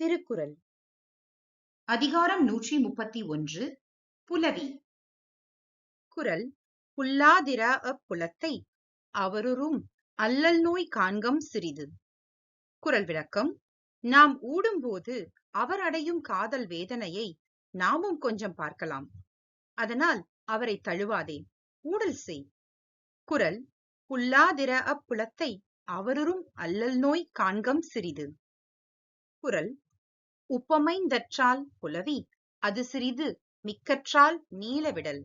திருக்குறள். அதிகாரம் நூற்றி முப்பத்தி ஒன்று புலவி. குரல் புல்லாதிர அப்புலத்தை அவருறும் அல்லல் நோய் காண்கம் சிறிது. குரல் விளக்கம் நாம் ஊடும்போது அவர் அடையும் காதல் வேதனையை நாமும் கொஞ்சம் பார்க்கலாம். அதனால் அவரை தழுவாதே. ஊடல் செய். குரல் புல்லாதிர அப்புலத்தை அவருறும் அல்லல் நோய் காண்கம் சிறிது. குரல் உப்பமைந்தற்றால் புலவி அது சிறிது மிக்கற்றால் நீளவிடல்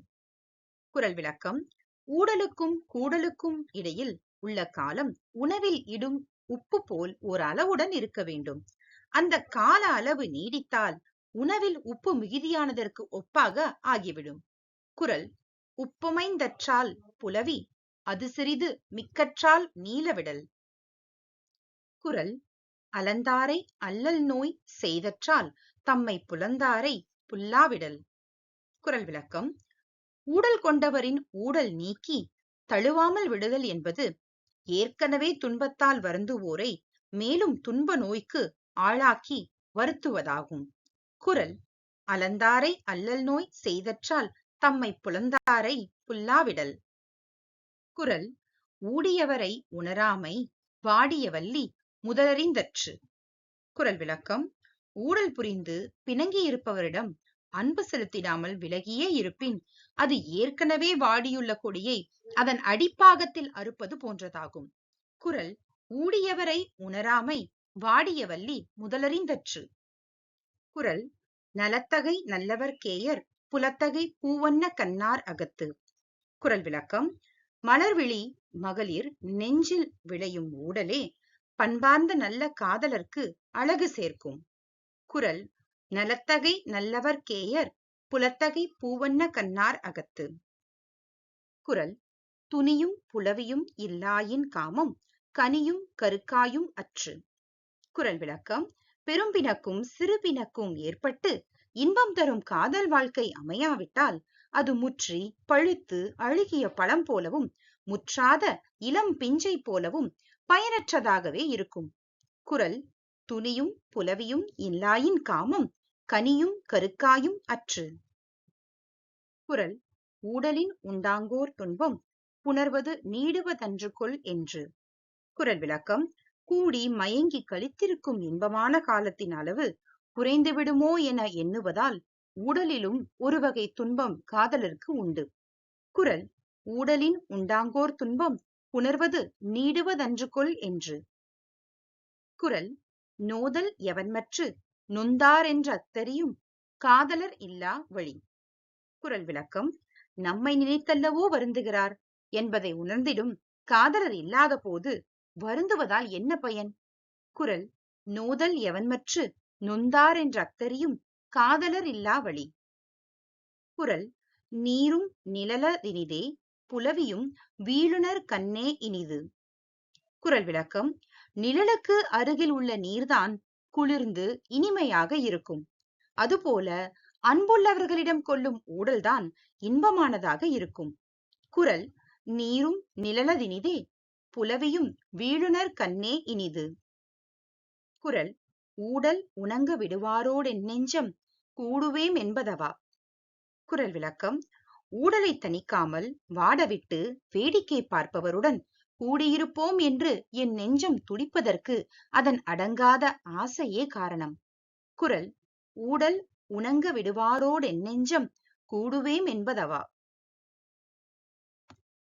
குரல் விளக்கம் ஊடலுக்கும் கூடலுக்கும் இடையில் உள்ள காலம் உணவில் இடும் உப்பு போல் ஒரு அளவுடன் இருக்க வேண்டும். அந்த கால அளவு நீடித்தால் உணவில் உப்பு மிகுதியானதற்கு ஒப்பாக ஆகிவிடும். குரல் உப்பமைந்தற்றால் புலவி அது சிறிது மிக்கற்றால் நீளவிடல் குரல் அலந்தாரை அல்லல் நோய் செய்தற்றால் தம்மை புலந்தாரை புல்லாவிடல். குரல் விளக்கம். ஊடல் கொண்டவரின் ஊடல் நீக்கி தழுவாமல் விடுதல் என்பது ஏற்கனவே துன்பத்தால் வருந்துவோரை மேலும் துன்ப நோய்க்கு ஆளாக்கி வருத்துவதாகும். குரல். அலந்தாரை அல்லல் நோய் செய்தற்றால் தம்மை புலந்தாரை புல்லாவிடல். குரல். ஊடியவரை உணராமை வாடிய வள்ளி முதலறிந்தற்று குரல் விளக்கம். ஊழல் புரிந்து பிணங்கி இருப்பவரிடம் அன்பு செலுத்திடாமல் விலகியே இருப்பின் அது ஏற்கனவே வாடியுள்ள கொடியை அதன் அடிப்பாகத்தில் அறுப்பது போன்றதாகும். குரல். ஊடியவரை உணராமை வாடிய வள்ளி முதலறிந்தற்று குரல். நலத்தகை நல்லவர் கேயர் புலத்தகை பூவண்ண கண்ணார் அகத்து. குரல் விளக்கம். மலர்விழி மகளிர் நெஞ்சில் விளையும் ஊடலே பண்பார்ந்த நல்ல காதலர்க்கு அழகு சேர்க்கும். குரல் நலத்தகை நல்லவர் கேயர் புலத்தகை பூவண்ண கண்ணார் அகத்து. குரல் துணியும் புலவியும் இல்லாயின் காமம் கனியும் கருக்காயும் அற்று. குரல் விளக்கம் பெரும்பினக்கும் சிறுபினக்கும் ஏற்பட்டு இன்பம் தரும் காதல் வாழ்க்கை அமையாவிட்டால் அது முற்றி பழுத்து அழுகிய பழம் போலவும் முற்றாத இளம் பிஞ்சை போலவும் பயனற்றதாகவே இருக்கும். குரல் துணியும் புலவியும் இல்லாயின் காமம் கனியும் கருக்காயும் அற்று. குரல் ஊடலின் உண்டாங்கோர் துன்பம் புணர்வது நீடுவதன்று கொள் என்று. குரல் விளக்கம் கூடி மயங்கி கழித்திருக்கும் இன்பமான காலத்தின் அளவு குறைந்துவிடுமோ என எண்ணுவதால் உடலிலும் ஒரு வகை துன்பம் காதலருக்கு உண்டு. குரல் ஊடலின் உண்டாங்கோர் துன்பம் உணர்வது நீடுவதன்று என்று. குறள் நோதல் எவன்மற்று நொந்தாரென்ற அத்தறியும் காதலர் இல்லா வழி குறள் விளக்கம் நம்மை நினைத்தல்லவோ வருந்துகிறார் என்பதை உணர்ந்திடும் காதலர் இல்லாத போது வருந்துவதால் என்ன பயன் குறள் நோதல் எவன்மற்று நொந்தார் என்று அத்தறியும் காதலர் இல்லா வழி குறள் நீரும் நிழலதினிதே புலவியும் வீழுனர் கண்ணே இனிது. குரல் விளக்கம் நிழலுக்கு அருகில் உள்ள நீர்தான் குளிர்ந்து இனிமையாக இருக்கும். அதுபோல அன்புள்ளவர்களிடம் கொள்ளும் ஊடல்தான் இன்பமானதாக இருக்கும். குரல் நீரும் நிழலதினிதே புலவியும் வீழுனர் கண்ணே இனிது. குரல் ஊடல் உணங்க விடுவாரோடென் நெஞ்சம் கூடுவேம் என்பதவா? குரல் விளக்கம் ஊடலை தணிக்காமல் வாடவிட்டு வேடிக்கை பார்ப்பவருடன் கூடியிருப்போம் என்று என் நெஞ்சம் துடிப்பதற்கு அதன் அடங்காத ஆசையே காரணம். குரல் ஊடல் உணங்க விடுவாரோடென் நெஞ்சம் கூடுவேம் என்பதவா?